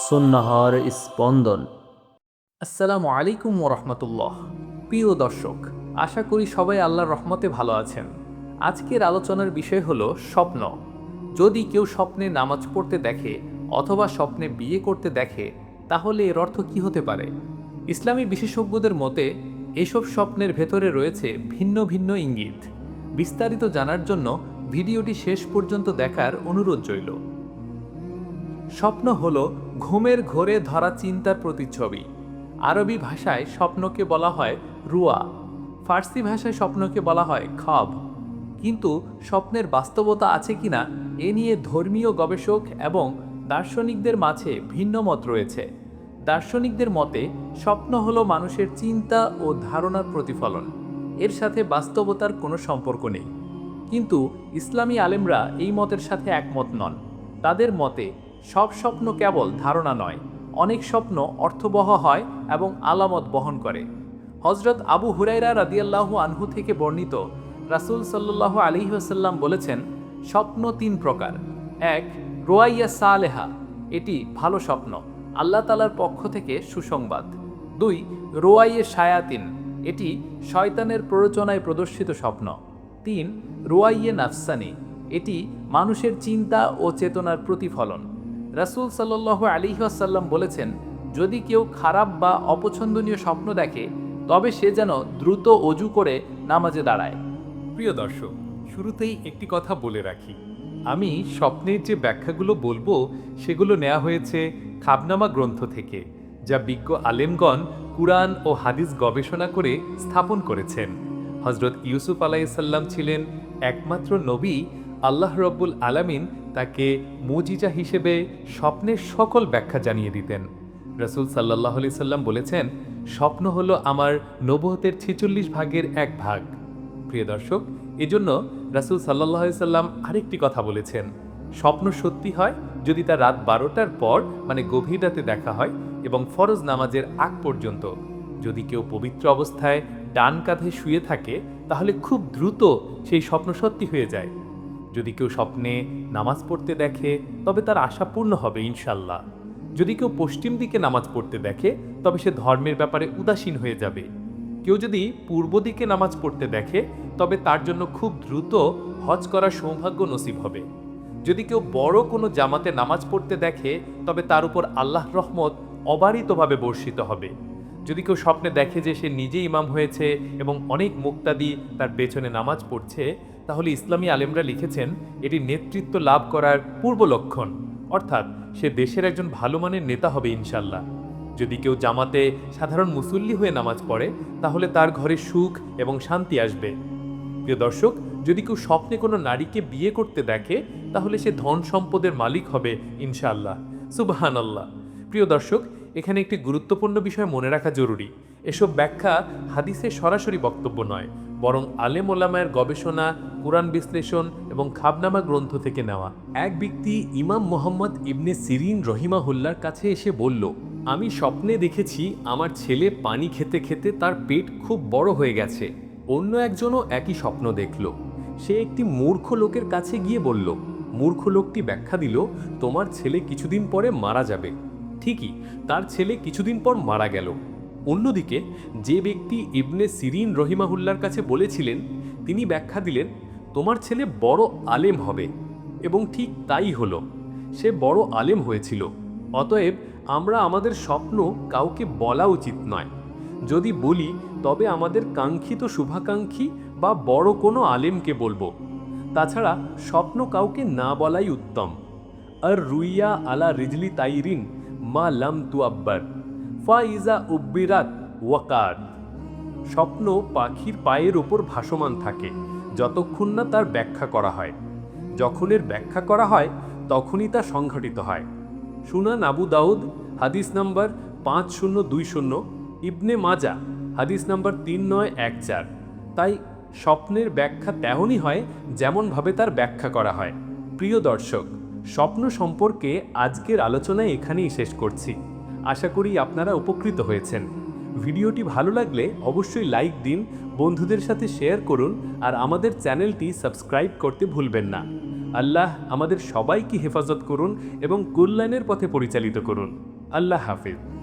সুন্নাহর স্পন্দন। আসসালামু আলাইকুম ওরহমতুল্লাহ প্রিয় দর্শক, আশা করি সবাই আল্লাহর রহমতে ভালো আছেন। আজকের আলোচনার বিষয় হলো স্বপ্ন। যদি কেউ স্বপ্নে নামাজ পড়তে দেখে অথবা স্বপ্নে বিয়ে করতে দেখে, তাহলে এর অর্থ কি হতে পারে? ইসলামী বিশেষজ্ঞদের মতে, এসব স্বপ্নের ভেতরে রয়েছে ভিন্ন ভিন্ন ইঙ্গিত। বিস্তারিত জানার জন্য ভিডিওটি শেষ পর্যন্ত দেখার অনুরোধ রইল। স্বপ্ন হল ঘুমের ঘোরে ধরা চিন্তার প্রতিচ্ছবি। আরবি ভাষায় স্বপ্নকে বলা হয় রুয়া, ফার্সি ভাষায় স্বপ্নকে বলা হয় খব। কিন্তু স্বপ্নের বাস্তবতা আছে কিনা এ নিয়ে ধর্মীয় গবেষক এবং দার্শনিকদের মাঝে ভিন্ন মত রয়েছে। দার্শনিকদের মতে, স্বপ্ন হল মানুষের চিন্তা ও ধারণার প্রতিফলন। এর সাথে বাস্তবতার কোনো সম্পর্ক নেই। কিন্তু ইসলামী আলেমরা এই মতের সাথে একমত নন। তাদের মতে সব স্বপ্ন কেবল ধারণা নয়, অনেক স্বপ্ন অর্থবহ হয় এবং আলামত বহন করে। হজরত আবু হুরাইরা রাদিয়াল্লাহু আনহু থেকে বর্ণিত রাসূল সাল্লাল্লাহু আলাইহি ওয়াসাল্লাম বলেছেন, স্বপ্ন তিন প্রকার। এক, রোয়াইয়া সালেহা, এটি ভালো স্বপ্ন, আল্লাহ তালার পক্ষ থেকে সুসংবাদ। দুই, রোয়াইয়ে সায়াতিন এটি শয়তানের প্ররোচনায় প্রদর্শিত স্বপ্ন। তিন, রোয়াইয়ে নাফসানি, এটি মানুষের চিন্তা ও চেতনার প্রতিফলন। রাসূল সাল্লাল্লাহু আলী আসাল্লাম বলেছেন, যদি কেউ খারাপ বা অপছন্দনীয় স্বপ্ন দেখে, তবে সে যেন দ্রুত অজু করে নামাজে দাঁড়ায়। প্রিয় দর্শক, শুরুতেই একটি কথা বলে রাখি। আমি স্বপ্নের যে ব্যাখ্যাগুলো বলব, সেগুলো নেওয়া হয়েছে খাবনামা গ্রন্থ থেকে, যা বিজ্ঞ আলেমগণ কুরআন ও হাদিস গবেষণা করে স্থাপন করেছেন। হজরত ইউসুফ আলাইসাল্লাম ছিলেন একমাত্র নবী আল্লাহ রব্বুল আলামিন তাকে মুজিজা হিসেবে স্বপ্নের সকল ব্যাখ্যা জানিয়ে দিতেন। রসুল সাল্লাহ আলি সাল্লাম বলেছেন, স্বপ্ন হলো আমার নবহতের ছেচল্লিশ ভাগের এক ভাগ। প্রিয় দর্শক, এজন্য রাসুল সাল্লাহ সাল্লাম আরেকটি কথা বলেছেন, স্বপ্ন সত্যি হয় যদি তা রাত বারোটার পর মানে গভীর রাতে দেখা হয় এবং ফরজ নামাজের আগ পর্যন্ত। যদি কেউ পবিত্র অবস্থায় ডান কাঁধে শুয়ে থাকে, তাহলে খুব দ্রুত সেই স্বপ্ন সত্যি হয়ে যায়। যদি কেউ স্বপ্নে নামাজ পড়তে দেখে, তবে তার আশা পূর্ণ হবে, ইনশাল্লাহ। যদি কেউ পশ্চিম দিকে নামাজ পড়তে দেখে, তবে সে ধর্মের ব্যাপারে উদাসীন হয়ে যাবে। কেউ যদি পূর্ব দিকে নামাজ পড়তে দেখে, তবে তার জন্য খুব দ্রুত হজ করার সৌভাগ্য নসিব হবে। যদি কেউ বড় কোনো জামাতে নামাজ পড়তে দেখে, তবে তার উপর আল্লাহ রহমত অবারিতভাবে বর্ষিত হবে। যদি কেউ স্বপ্নে দেখে যে সে নিজে ইমাম হয়েছে এবং অনেক মুক্তাদি তার পেছনে নামাজ পড়ছে তাহলে ইসলামী আলেমরা লিখেছেন, এটি নেতৃত্ব লাভ করার পূর্ব লক্ষণ। অর্থাৎ সে দেশের একজন ভালো মানের নেতা হবে ইনশাল্লাহ যদি কেউ জামাতে সাধারণ মুসল্লি হয়ে নামাজ পড়ে, তাহলে তার ঘরে সুখ এবং শান্তি আসবে। প্রিয় দর্শক, যদি কেউ স্বপ্নে কোনো নারীকে বিয়ে করতে দেখে, তাহলে সে ধন সম্পদের মালিক হবে ইনশাআল্লাহ। সুবাহান আল্লাহ প্রিয় দর্শক এখানে একটি গুরুত্বপূর্ণ বিষয় মনে রাখা জরুরি। এসব ব্যাখ্যা হাদিসের সরাসরি বক্তব্য নয়, বরং আলেম ওলামায়ের গবেষণা, কোরআন বিশ্লেষণ এবং খাবনামা গ্রন্থ থেকে নেওয়া। এক ব্যক্তি ইমাম মোহাম্মদ ইবনে সিরিন রহিমাহুল্লার কাছে এসে বলল, আমি স্বপ্নে দেখেছি আমার ছেলে পানি খেতে খেতে তার পেট খুব বড় হয়ে গেছে। অন্য একজনও একই স্বপ্ন দেখল। সে একটি মূর্খ লোকের কাছে গিয়ে বলল, মূর্খ লোকটি ব্যাখ্যা দিল, তোমার ছেলে কিছুদিন পরে মারা যাবে। ঠিকই, তার ছেলে কিছুদিন পর মারা গেল। অন্যদিকে, যে ব্যক্তি ইবনে সিরিন রহিমাহুল্লার কাছে বলেছিলেন, তিনি ব্যাখ্যা দিলেন, তোমার ছেলে বড় আলেম হবে এবং ঠিক তাই হলো। সে বড় আলেম হয়েছিল। অতএব আমরা আমাদের স্বপ্ন কাউকে বলা উচিত নয়। যদি বলি, তবে আমাদের কাঙ্ক্ষিত শুভাকাঙ্ক্ষী বা বড় কোনো আলেমকে বলব। তাছাড়া স্বপ্ন কাউকে না বলাই উত্তম। আর রুইয়া আলা রিজলি তাইরিন মা লাম তু আব্বার ফাইজা উব্বিরাত ওয়াকার স্বপ্ন পাখির পায়ের ওপর ভাসমান থাকে, যতক্ষণ না তার ব্যাখ্যা করা হয়। যখন এর ব্যাখ্যা করা হয়, তখনই তা সংঘটিত হয়। সুনান আবু দাউদ, হাদিস নাম্বার পাঁচ শূন্য দুই শূন্য, ইবনে মাজা, হাদিস নাম্বার তিন নয় এক চার। তাই স্বপ্নের ব্যাখ্যা তেমনই হয়, যেমনভাবে তার ব্যাখ্যা করা হয়। প্রিয় দর্শক স্বপ্ন সম্পর্কে আজকের আলোচনায় এখানেই শেষ করছি। আশা করি আপনারা উপকৃত হয়েছেন। ভিডিওটি ভালো লাগলে অবশ্যই লাইক দিন, বন্ধুদের সাথে শেয়ার করুন, আর আমাদের চ্যানেলটি সাবস্ক্রাইব করতে ভুলবেন না। আল্লাহ আমাদের সবাইকে হেফাজত করুন এবং কল্যাণের পথে পরিচালিত করুন। আল্লাহ হাফিজ।